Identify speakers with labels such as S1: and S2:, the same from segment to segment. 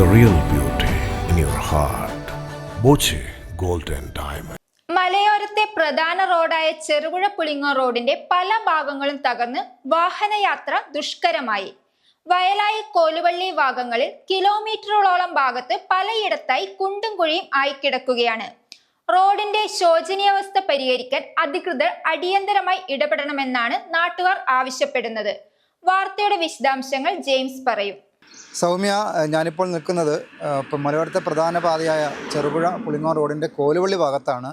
S1: in your heart. Boche Gold and Diamond.
S2: മലയോരത്തെ പ്രധാന റോഡായ ചെറുപുഴ പുളിങ്ങോ റോഡിന്റെ പല ഭാഗങ്ങളും തകർന്ന് വാഹനയാത്ര ദുഷ്കരമായി വയലായി കോലുവള്ളി ഭാഗങ്ങളിൽ കിലോമീറ്ററുകളോളം ഭാഗത്ത് പലയിടത്തായി കുണ്ടും കുഴിയും ആയി കിടക്കുകയാണ് റോഡിന്റെ ശോചനീയാവസ്ഥ പരിഹരിക്കാൻ അധികൃതർ അടിയന്തരമായി ഇടപെടണമെന്നാണ് നാട്ടുകാർ ആവശ്യപ്പെടുന്നത് വാർത്തയുടെ വിശദാംശങ്ങൾ ജെയിംസ് പറയും
S3: സൗമ്യ ഞാനിപ്പോൾ നിൽക്കുന്നത് ഇപ്പം മലയോരത്തെ പ്രധാന പാതയായ ചെറുപുഴ പുളിങ്ങോ റോഡിന്റെ കോലുവള്ളി ഭാഗത്താണ്.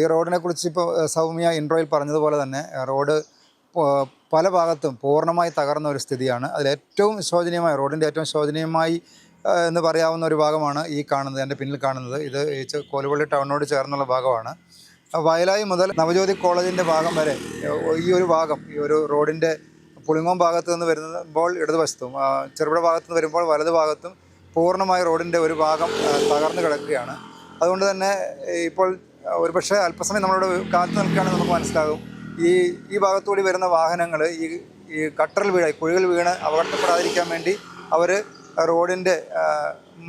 S3: ഈ റോഡിനെ കുറിച്ച് ഇപ്പോൾ സൗമ്യ ഇൻട്രോയിൽ പറഞ്ഞതുപോലെ തന്നെ റോഡ് പല ഭാഗത്തും പൂർണമായി തകർന്ന ഒരു സ്ഥിതിയാണ്. അതിലേറ്റവും ശോചനീയമായ റോഡിന്റെ ഏറ്റവും ശോചനീയമായി എന്ന് പറയാവുന്ന ഒരു ഭാഗമാണ് ഈ കാണുന്നത് എന്റെ പിന്നിൽ കാണുന്നത്. ഇത് കോലുവള്ളി ടൗണിനോട് ചേർന്നുള്ള ഭാഗമാണ്. വയലായി മുതൽ നവജ്യോതി കോളേജിന്റെ ഭാഗം വരെ ഈ ഒരു ഭാഗം ഈ ഒരു റോഡിന്റെ പുളിങ്ങോം ഭാഗത്ത് നിന്ന് വരുമ്പോൾ ഇടതുവശത്തും ചെറുപുഴ ഭാഗത്ത് നിന്ന് വരുമ്പോൾ വലതു ഭാഗത്തും പൂർണമായി റോഡിന്റെ ഒരു ഭാഗം തകർന്നു കിടക്കുകയാണ്. അതുകൊണ്ട് തന്നെ ഇപ്പോൾ ഒരുപക്ഷെ അല്പസമയം നമ്മളോട് കാത്തു നിൽക്കുകയാണെങ്കിൽ നമുക്ക് മനസ്സിലാകും. ഈ ഈ ഭാഗത്തുകൂടി വരുന്ന വാഹനങ്ങൾ ഈ ഈ കട്ടറിൽ വീഴ കുഴികൾ വീണ് അപകടപ്പെടാതിരിക്കാൻ വേണ്ടി അവർ റോഡിന്റെ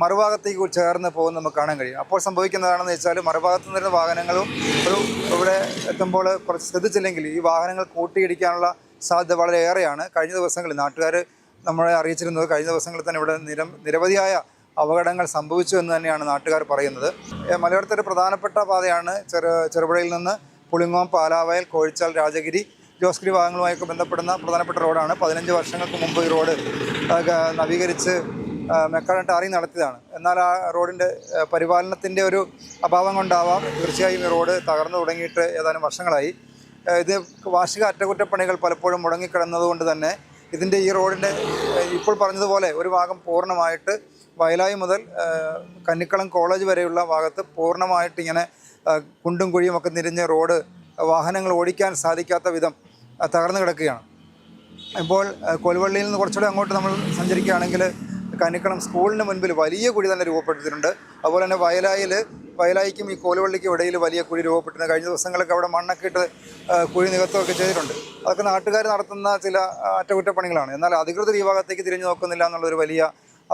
S3: മറുഭാഗത്തേക്ക് ചേർന്ന് പോകുന്ന നമുക്ക് കാണാൻ കഴിയും. അപ്പോൾ സംഭവിക്കുന്നതാണെന്ന് വെച്ചാൽ മറുഭാഗത്ത് നിന്ന് വരുന്ന വാഹനങ്ങളും ഒരു ഇവിടെ എത്തുമ്പോൾ കുറച്ച് ശ്രദ്ധിച്ചില്ലെങ്കിൽ ഈ വാഹനങ്ങൾ കൂട്ടിയിടിക്കാനുള്ള സാധ്യത വളരെയേറെയാണ്. കഴിഞ്ഞ ദിവസങ്ങളിൽ നാട്ടുകാർ നമ്മളെ അറിയിച്ചിരുന്നത് കഴിഞ്ഞ ദിവസങ്ങളിൽ തന്നെ ഇവിടെ നിര നിരവധിയായ അപകടങ്ങൾ സംഭവിച്ചു എന്ന് തന്നെയാണ് നാട്ടുകാർ പറയുന്നത്. മലയോരത്തെ പ്രധാനപ്പെട്ട പാതയാണ് ചെറു ചെറുപുഴയിൽ നിന്ന് പുളിങ്ങോം പാലാവയൽ കോഴിച്ചാൽ രാജഗിരി ജോസ്ഗിരി ഭാഗങ്ങളുമായൊക്കെ ബന്ധപ്പെടുന്ന പ്രധാനപ്പെട്ട റോഡാണ്. പതിനഞ്ച് വർഷങ്ങൾക്ക് മുമ്പ് ഈ റോഡ് നവീകരിച്ച് മെക്കാൻ ടാറിങ് നടത്തിയതാണ്. എന്നാൽ ആ റോഡിന്റെ പരിപാലനത്തിന്റെ ഒരു അഭാവം കൊണ്ടാവാം തീർച്ചയായും ഈ റോഡ് തകർന്നു തുടങ്ങിയിട്ട് ഏതാനും വർഷങ്ങളായി. ഇത് വാർഷിക അറ്റകുറ്റപ്പണികൾ പലപ്പോഴും മുടങ്ങിക്കിടന്നതുകൊണ്ട് തന്നെ ഇതിന്റെ ഈ റോഡിന്റെ ഇപ്പോൾ പറഞ്ഞതുപോലെ ഒരു ഭാഗം പൂർണമായിട്ട് വയലായി മുതൽ കന്നിക്കളം കോളേജ് വരെയുള്ള ഭാഗത്ത് പൂർണമായിട്ട് ഇങ്ങനെ കുണ്ടും കുഴിയും ഒക്കെ നിരിഞ്ഞ് റോഡ് വാഹനങ്ങൾ ഓടിക്കാൻ സാധിക്കാത്ത വിധം തകർന്നു കിടക്കുകയാണ്. ഇപ്പോൾ കൊൽവള്ളിയിൽ നിന്ന് കുറച്ചുകൂടെ അങ്ങോട്ട് നമ്മൾ സഞ്ചരിക്കുകയാണെങ്കിൽ കന്നിക്കളം സ്കൂളിന് മുൻപിൽ വലിയ കുഴി തന്നെ രൂപപ്പെടുത്തിയിട്ടുണ്ട്. അതുപോലെ തന്നെ വയലായിൽ വയലായിക്കും ഈ കോലുവള്ളിക്കും ഇടയിൽ വലിയ കുഴി രൂപപ്പെട്ടിരുന്നു. കഴിഞ്ഞ ദിവസങ്ങളൊക്കെ അവിടെ മണ്ണൊക്കെ ഇട്ട് കുഴി നികത്തുകയൊക്കെ ചെയ്തിട്ടുണ്ട്. അതൊക്കെ നാട്ടുകാർ നടത്തുന്ന ചില അറ്റകുറ്റപ്പണികളാണ്. എന്നാൽ അധികൃതർ ഈ ഭാഗത്തേക്ക് തിരിഞ്ഞു നോക്കുന്നില്ല എന്നുള്ളൊരു വലിയ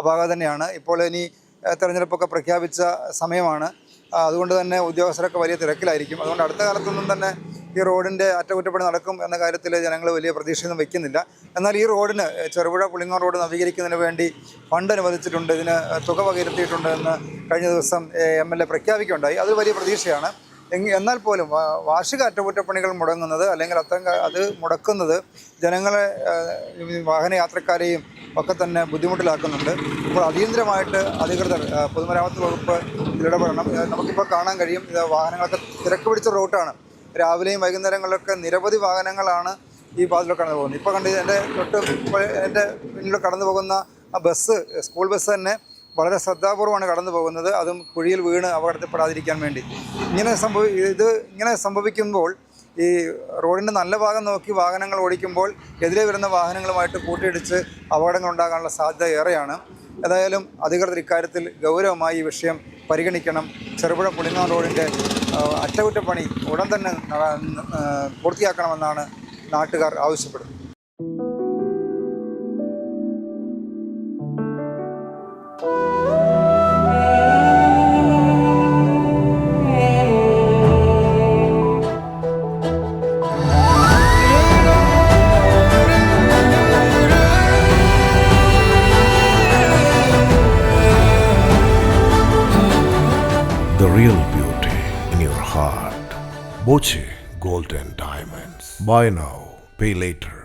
S3: അപാകം തന്നെയാണ്. ഇപ്പോൾ ഇനി തെരഞ്ഞെടുപ്പൊക്കെ പ്രഖ്യാപിച്ച സമയമാണ്. അതുകൊണ്ട് തന്നെ ഉദ്യോഗസ്ഥരൊക്കെ വലിയ തിരക്കിലായിരിക്കും. അതുകൊണ്ട് അടുത്ത കാലത്തൊന്നും തന്നെ ഈ റോഡിന്റെ അറ്റകുറ്റപ്പണി നടക്കും എന്ന കാര്യത്തിൽ ജനങ്ങൾ വലിയ പ്രതീക്ഷയൊന്നും വയ്ക്കുന്നില്ല എന്നാൽ ഈ റോഡിന് ചെറുപുഴ പുളിങ്ങോ റോഡ് നവീകരിക്കുന്നതിന് വേണ്ടി ഫണ്ട് അനുവദിച്ചിട്ടുണ്ട്. ഇതിന് തുക വകയിരുത്തിയിട്ടുണ്ട് എന്ന് കഴിഞ്ഞ ദിവസം എം എൽ എ പ്രഖ്യാപിക്കുകയുണ്ടായി. അത് വലിയ പ്രതീക്ഷയാണ്. എന്നാൽ പോലും വാർഷിക അറ്റകുറ്റപ്പണികൾ മുടങ്ങുന്നത് അല്ലെങ്കിൽ അത്തരം അത് മുടക്കുന്നത് ജനങ്ങളെ വാഹനയാത്രക്കാരെയും ഒക്കെ തന്നെ ബുദ്ധിമുട്ടിലാക്കുന്നുണ്ട്. അപ്പോൾ അടിയന്തരമായിട്ട് അധികൃതർ പൊതുമരാമത്ത് വകുപ്പ് ഇതിലിടപെടണം. നമുക്കിപ്പോൾ കാണാൻ കഴിയും ഇത് വാഹനങ്ങളൊക്കെ തിരക്ക് പിടിച്ച റൂട്ടാണ്. രാവിലെയും വൈകുന്നേരങ്ങളിലൊക്കെ നിരവധി വാഹനങ്ങളാണ് ഈ പാതയിലൂടെ കടന്നു പോകുന്നത്. ഇപ്പോൾ കണ്ട് എന്റെ തൊട്ട് എന്റെ പിന്നിലൂടെ കടന്നു പോകുന്ന ആ ബസ് സ്കൂൾ ബസ് തന്നെ വളരെ ശ്രദ്ധാപൂർവമാണ് കടന്നു പോകുന്നത്. അതും കുഴിയിൽ വീണ് അപകടത്തിൽപ്പെടാതിരിക്കാൻ വേണ്ടി. ഇങ്ങനെ സംഭവി ഇത് ഇങ്ങനെ സംഭവിക്കുമ്പോൾ ഈ റോഡിന്റെ നല്ല ഭാഗം നോക്കി വാഹനങ്ങൾ ഓടിക്കുമ്പോൾ എതിരെ വരുന്ന വാഹനങ്ങളുമായിട്ട് കൂട്ടിയിടിച്ച് അപകടങ്ങൾ ഉണ്ടാകാനുള്ള സാധ്യത ഏറെയാണ്. ഏതായാലും അധികൃതർ ഇക്കാര്യത്തിൽ ഗൗരവമായി ഈ വിഷയം പരിഗണിക്കണം. ചെറുപുഴ പുളിങ്ങാം റോഡിന്റെ അറ്റകുറ്റപ്പണി ഉടൻ തന്നെ പൂർത്തിയാക്കണമെന്നാണ് നാട്ടുകാർ ആവശ്യപ്പെടുന്നത്.
S1: The real beauty. Heart. Boche Gold and Diamonds. Buy now, pay later.